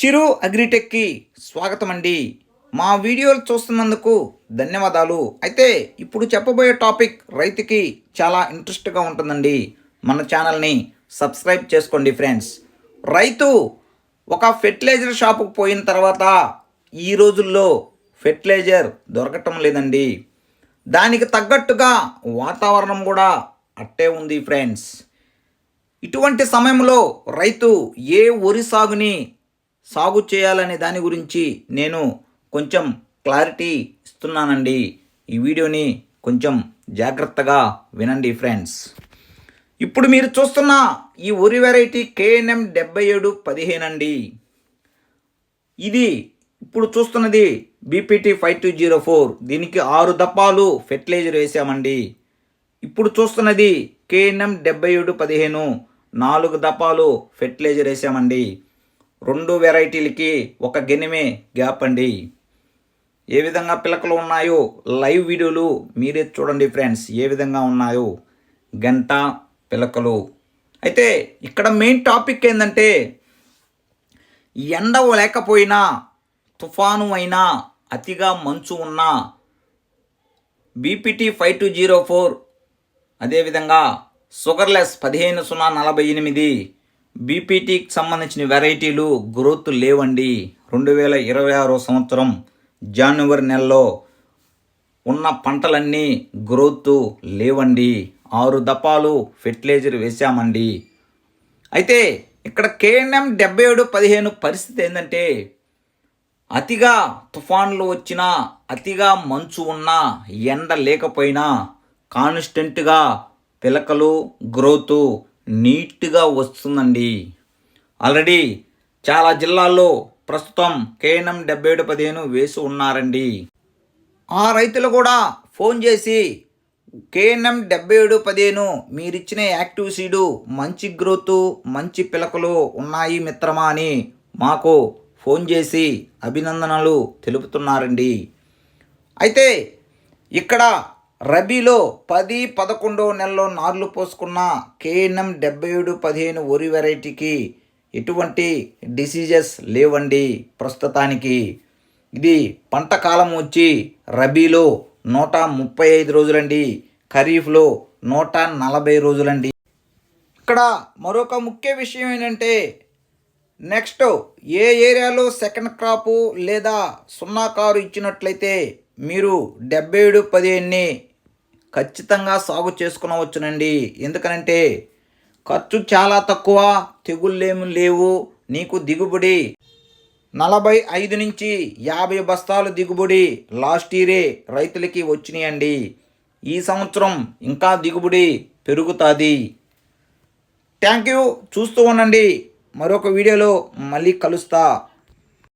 చిరు అగ్రిటెక్కి స్వాగతం అండి మా వీడియోలు చూస్తున్నందుకు ధన్యవాదాలు. అయితే ఇప్పుడు చెప్పబోయే టాపిక్ రైతుకి చాలా ఇంట్రెస్ట్గా ఉంటుందండి. మన ఛానల్ని సబ్స్క్రైబ్ చేసుకోండి ఫ్రెండ్స్. రైతు ఒక ఫెర్టిలైజర్ షాపుకు పోయిన తర్వాత ఈ రోజుల్లో ఫెర్టిలైజర్ దొరకటం లేదండి. దానికి తగ్గట్టుగా వాతావరణం కూడా అట్టే ఉంది ఫ్రెండ్స్. ఇటువంటి సమయంలో రైతు ఏ వరి సాగుని సాగు చేయాలనే దాని గురించి నేను కొంచెం క్లారిటీ ఇస్తున్నానండి. ఈ వీడియోని కొంచెం జాగ్రత్తగా వినండి ఫ్రెండ్స్. ఇప్పుడు మీరు చూస్తున్న ఈ వరి వెరైటీ కేఎన్ఎం డెబ్బై ఏడు పదిహేను అండి ఇది ఇప్పుడు చూస్తున్నది BPT five two zero four దీనికి ఆరు దప్పాలు ఫెర్టిలైజర్ వేసామండి. ఇప్పుడు చూస్తున్నది కేఎన్ఎం డెబ్బై ఏడు పదిహేను. నాలుగు దపాలు ఫెర్టిలైజర్ వేసామండి. రెండు వెరైటీలకి ఒక గెనిమే గ్యాప్ అండి. ఏ విధంగా పిలకలు ఉన్నాయో లైవ్ వీడియోలు మీరే చూడండి ఫ్రెండ్స్ ఏ విధంగా ఉన్నాయో. గంట పిలకలు. అయితే ఇక్కడ మెయిన్ టాపిక్ ఏంటంటే ఎండ లేకపోయినా తుఫాను అయినా అతిగా మంచు ఉన్నా BPT five two zero four అదేవిధంగా షుగర్లెస్ పదిహేను సున్నా నలభై ఎనిమిది బీపీటీకి సంబంధించిన వెరైటీలు గ్రోత్ లేవండి. రెండు వేల ఇరవై ఆరో సంవత్సరం జనవరి నెలలో ఉన్న పంటలన్నీ గ్రోత్ లేవండి. ఆరు దపాలు ఫెర్టిలైజర్ వేసామండి అయితే ఇక్కడ కేఎన్ఎం డెబ్బై ఏడు పదిహేను పరిస్థితి ఏంటంటే అతిగా తుఫాన్లు వచ్చినా అతిగా మంచు ఉన్నా ఎండ లేకపోయినా కాన్స్టెంట్గా పిలకలు గ్రోతు నీట్గా వస్తుందండి. ఆల్రెడీ చాలా జిల్లాల్లో ప్రస్తుతం కేఎన్ఎం డెబ్బై ఏడు పదిహేను వేసి ఉన్నారండి. ఆ రైతులు కూడా ఫోన్ చేసి కేఎన్ఎం డెబ్బై ఏడు పదిహేను మీరిచ్చిన యాక్టివ్ సీడు మంచి గ్రోత్ మంచి పిలకలు ఉన్నాయి మిత్రమా అని మాకు ఫోన్ చేసి అభినందనలు తెలుపుతున్నారండి. అయితే ఇక్కడ రబీలో పది పదకొండో నెలలో నార్లు పోసుకున్న కేఎన్ఎం డెబ్బై ఏడు పదిహేను వరి వెరైటీకి ఎటువంటి డిసీజెస్ లేవండి ప్రస్తుతానికి. ఇది పంట కాలం వచ్చి రబీలో నూట ముప్పై ఐదు రోజులండి. ఖరీఫ్లో నూట నలభై రోజులండి. ఇక్కడ మరొక ముఖ్య విషయం ఏంటంటే నెక్స్ట్ ఏ ఏరియాలో సెకండ్ క్రాపు లేదా సున్నా కారు ఇచ్చినట్లయితే మీరు డెబ్బై ఏడు పదిహేనుని ఖచ్చితంగా సాగు చేసుకునవచ్చునండి. ఎందుకనంటే ఖర్చు చాలా తక్కువ తెగుళ్ళేమి లేవు నీకు దిగుబడి. నలభై ఐదు నుంచి యాభై బస్తాలు దిగుబడి లాస్ట్ ఇయరే రైతులకి వచ్చినాయండి. ఈ సంవత్సరం ఇంకా దిగుబడి పెరుగుతుంది. Thank you. చూస్తూ ఉండండి. మరొక వీడియోలో మళ్ళీ కలుస్తా.